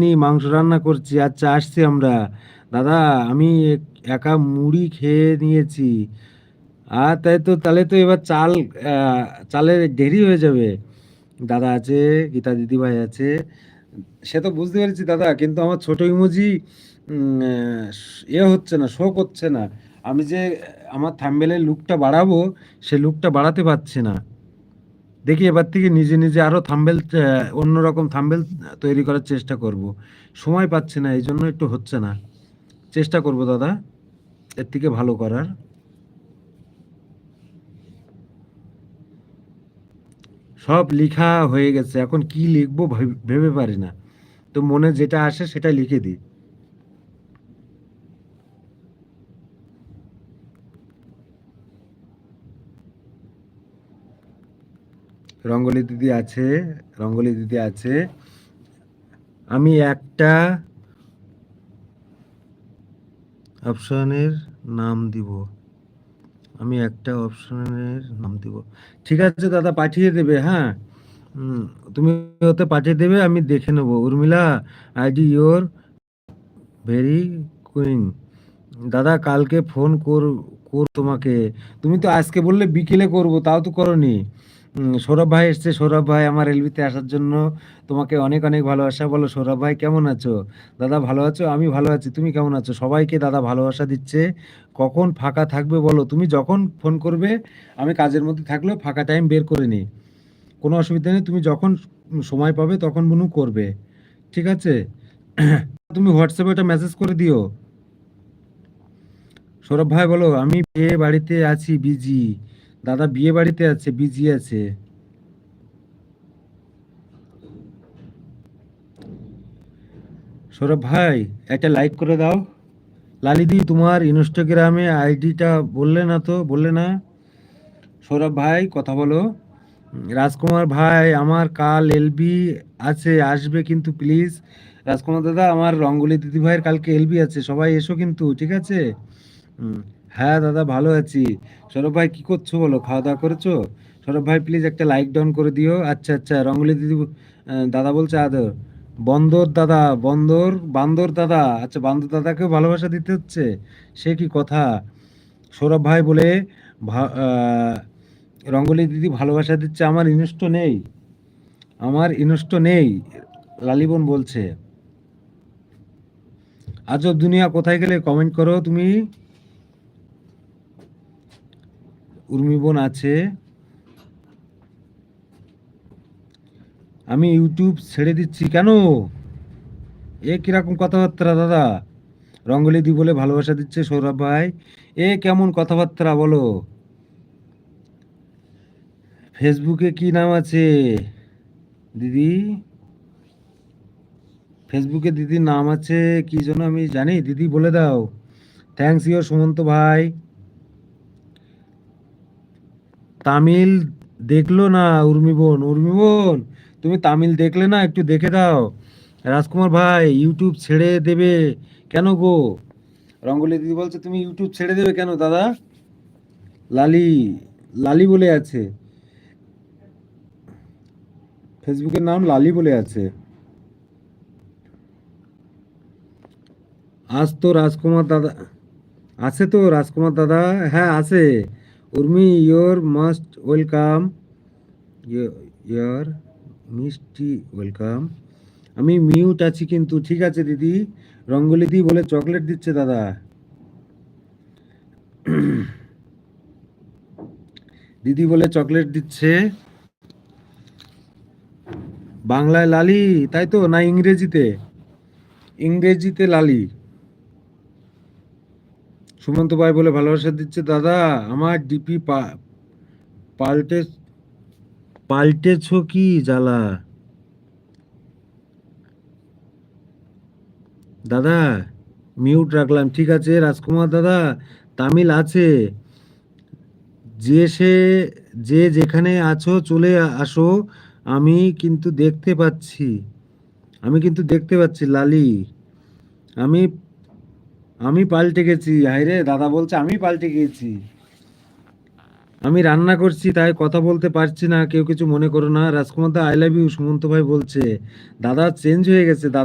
নি মাংস রান্না করছি আচ্ছা আসছি আমরা। দাদা, আমি একা মুড়ি খেয়ে নিয়েছি। আর তাই তো, তাহলে তো এবার চাল চালের দেরি হয়ে যাবে। দাদা আছে, গীতা দিদিভাই আছে। সে তো বুঝতে পেরেছি দাদা, কিন্তু আমার ছোট ইমোজি এ হচ্ছে না, শোক হচ্ছে না। আমি যে আমার থাম্বেলের লুকটা বাড়াবো, সে লুকটা বাড়াতে পারছি না। দেখি এবার থেকে নিজে নিজে আরও থাম্বেল অন্যরকম থাম্বেল তৈরি করার চেষ্টা করব। সময় পাচ্ছি না এই জন্য একটু হচ্ছে না। চেষ্টা করব দাদা, এর থেকে ভালো করার। সব লিখা হয়ে গেছে, এখন কি লিখব ভাব- পারি না। তো মনে যেটা আসে সেটা লিখে দিই। রঙ্গলি দিদি আছে, রঙ্গলি দিদি আছে। আমি একটা অপশনের নাম দিব। আমি একটা অপশনের নাম দিব। ঠিক আছে দাদা, পাঠিয়ে দেবে হ্যাঁ। তুমি ওতে পাঠিয়ে দেবে, আমি দেখে নেব। Urmila, ID your very queen. দাদা, কালকে ফোন কর কর তোমাকে। তুমি তো আজকে বললে বিকেলে করব, তাও তো করনি। সৌরভ ভাই এসছে। সৌরভ ভাই আমার এলবিতে আসার জন্য তোমাকে অনেক অনেক ভালোবাসা। বলো, সৌরভ ভাই কেমন আছো? দাদা ভালো আছো? আমি ভালো আছি। তুমি কেমন আছো? সবাইকে দাদা ভালোবাসা দিচ্ছে। কখন ফাঁকা থাকবে বলো? তুমি যখন ফোন করবে, আমি কাজের মধ্যে থাকলেও ফাঁকা টাইম বের করে নিই। কোনো অসুবিধা নেই। তুমি যখন সময় পাবে, তখন মনু করবে। ঠিক আছে? তুমি হোয়াটসঅ্যাপে একটা মেসেজ করে দিও। সৌরভ ভাই, বলো, আমি বিয়ে বাড়িতে আছি বিজি দাদা বিয়ে বাড়িতে আছে, বিজি আছে। সৌরভ ভাই, একটা লাইক করে দাও। লালিদি, তোমার ইনস্টাগ্রামে আইডিটা বললে না তো, বললে না। সৌরভ ভাই, কথা বলো। রাজকুমার ভাই, আমার কাল এলবি আছে, আসবে কিন্তু প্লিজ রাজকুমার দাদা, আমার রঙ্গলি দিদি ভাইয়ের কালকে এলবি আছে, সবাই এসো কিন্তু, ঠিক আছে? হ্যাঁ দাদা, ভালো আছি। সৌরভ ভাই, কি করছ বলো? খাওয়া দাওয়া করেছ? সৌরভ ভাই প্লিজ একটা লাইক ডাউন করে দিও। আচ্ছা আচ্ছা রঙ্গলি দিদি দাদা বলছে আদর। বন্দর দাদা, বন্দর, বান্দর দাদা। আচ্ছা বান্দর দাদাকেও ভালোবাসা দিতে হচ্ছে? সে কি কথা? সৌরভ ভাই বলে রঙ্গলি দিদি ভালোবাসা দিচ্ছে, আমার ইনস্ট নেই। আমার ইনস্ট নেই লালিবন বলছে। আজব দুনিয়া, কোথায় গেলে? কমেন্ট করো তুমি। উর্মি বোন আছে। আমি ইউটিউব ছেড়ে দিচ্ছি কেন? এ কীরকম কথাবার্তা দাদা? রঙ্গলি দি বলে ভালোবাসা দিচ্ছে সৌরভ ভাই। এ কেমন কথাবার্তা বলো? ফেসবুকে কি নাম আছে? দিদি? ফেসবুকে দিদির নাম আছে, কি জন্য আমি জানি। দিদি বলে দাও। থ্যাংকস ইউ সুমন্ত ভাই। তামিল দেখল না উর্মি বোন উর্মি বোন, তুমি তামিল দেখলে না একটু দেখে দাও। রাজকুমার ভাই, ইউটিউব ছেড়ে দেবে কেন গো? রঙ্গলি দিদি বলছে, তুমি ইউটিউব ছেড়ে দেবে কেন দাদা? লালি লালি বলে আছে। ফেসবুকের নাম লালি বলে আছে। আজ তো রাজকুমার দাদা, আছে তো রাজকুমার দাদা? হ্যাঁ আছে। উর্মি ইয়োর মাস্ট ওয়েলকাম ইয়ার মিষ্টি ওয়েলকাম আমি মিউট আছি কিন্তু, ঠিক আছে দিদি? রঙ্গলি দি বলে চকলেট দিচ্ছে দাদা। দিদি বলে চকলেট দিচ্ছে। বাংলায় লালি, তাই তো? না ইংরেজিতে? ইংরেজিতে লালি। সুমন্ত ভাই বলে ভালোবাসা দিচ্ছে, দাদা। আমার ডিপি পাল্টে, পাল্টেছ কি জ্বালা? দাদা মিউট রাখলাম। ঠিক আছে, রাজকুমার দাদা, তামিল আছে। যে সে, যে যেখানে আছো, চলে আসো। আমি কিন্তু দেখতে পাচ্ছি। আমি কিন্তু দেখতে পাচ্ছি, লালি। আমি আমি পাল্টে গেছি হাইরে দাদা বলছে আমি পাল্টে গেছি। আমি রান্না করছি, তাই কথা বলতে পারছি না, কেউ কিছু মনে করো না। Rajkumar da I love you Sumanta ভাই বলছে, দাদা চেঞ্জ হয়ে গেছে, দাদা